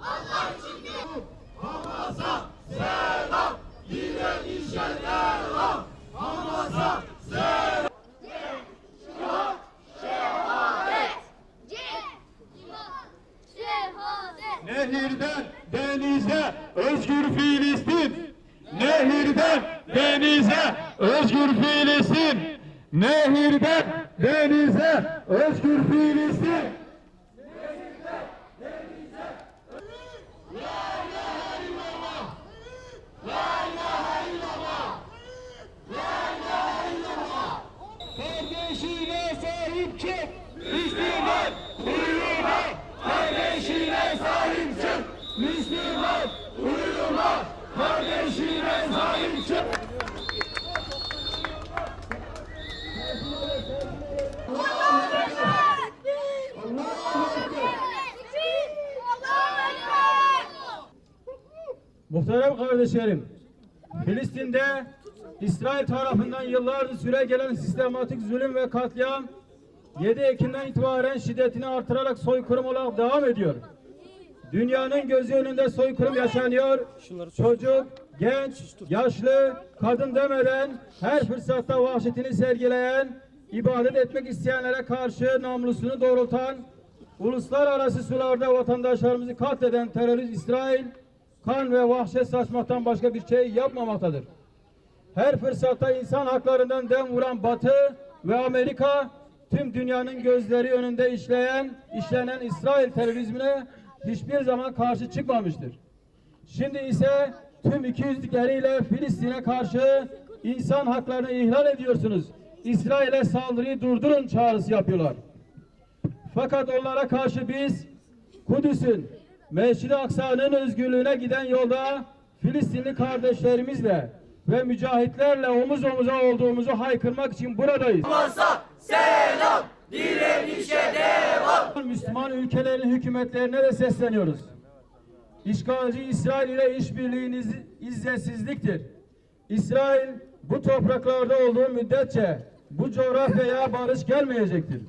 Allah Nehirden denize özgür Filistin. Nehirden denize özgür Filistin. Nehirden denize özgür Filistin. Kardeşine sahip çık. Müslüman uyuma. Kardeşine sahip çık. Müslüman uyuma. Kardeşine sahip çık. Muhterem kardeşlerim, Filistin'de İsrail tarafından yıllardır süre gelen sistematik zulüm ve katliam 7 Ekim'den itibaren şiddetini artırarak soykırım olarak devam ediyor. Dünyanın gözü önünde soykırım yaşanıyor. Çocuk, genç, yaşlı, kadın demeden her fırsatta vahşetini sergileyen, ibadet etmek isteyenlere karşı namlusunu doğrultan, uluslararası sularda vatandaşlarımızı katleden terörist İsrail, kan ve vahşet saçmaktan başka bir şey yapmamaktadır. Her fırsatta insan haklarından dem vuran Batı ve Amerika tüm dünyanın gözleri önünde işleyen, işlenen İsrail terörizmine hiçbir zaman karşı çıkmamıştır. Şimdi ise tüm ikiyüzlükleriyle Filistin'e karşı insan haklarını ihlal ediyorsunuz. İsrail'e saldırıyı durdurun çağrısı yapıyorlar. Fakat onlara karşı biz Kudüs'ün, Mescid-i Aksa'nın özgürlüğüne giden yolda Filistinli kardeşlerimizle ve mücahitlerle omuz omuza olduğumuzu haykırmak için buradayız. Müslüman ülkelerin hükümetlerine de sesleniyoruz. İşgalci İsrail ile işbirliğiniz izzetsizliktir. İsrail bu topraklarda olduğu müddetçe bu coğrafyaya barış gelmeyecektir.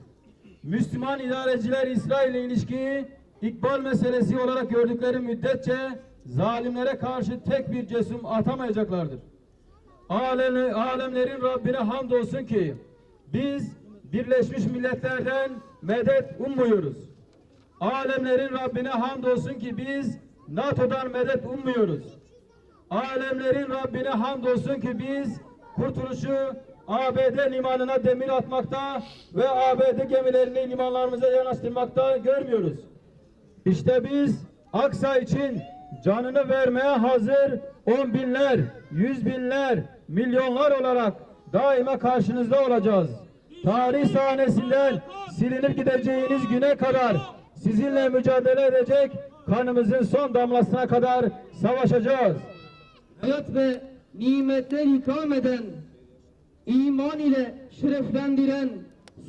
Müslüman idareciler İsrail ile ilişkiyi ikbal meselesi olarak gördükleri müddetçe zalimlere karşı tek bir cesum atamayacaklardır. Alemi, alemlerin Rabbine hamdolsun ki biz Birleşmiş Milletler'den medet ummuyoruz. Alemlerin Rabbine hamdolsun ki biz NATO'dan medet ummuyoruz. Alemlerin Rabbine hamdolsun ki biz kurtuluşu ABD limanına demir atmakta ve ABD gemilerini limanlarımıza yanaştırmakta görmüyoruz. İşte biz Aksa için canını vermeye hazır on binler, yüz binler, milyonlar olarak daima karşınızda olacağız. Tarih sahnesinden silinip gideceğiniz güne kadar sizinle mücadele edecek kanımızın son damlasına kadar savaşacağız. hayat ve nimetler ikram eden, iman ile şereflendiren,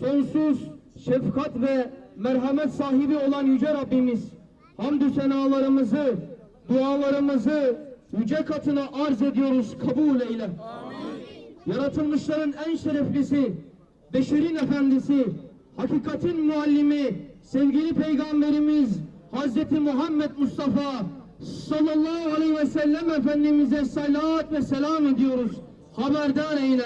sonsuz şefkat ve merhamet sahibi olan Yüce Rabbimiz, hamdü senalarımızı, dualarımızı yüce katına arz ediyoruz, kabul eyle. Yaratılmışların en şereflisi, beşerin efendisi, hakikatin muallimi, sevgili peygamberimiz Hazreti Muhammed Mustafa sallallahu aleyhi ve sellem Efendimiz'e salat ve selam ediyoruz. Haberdar eyle.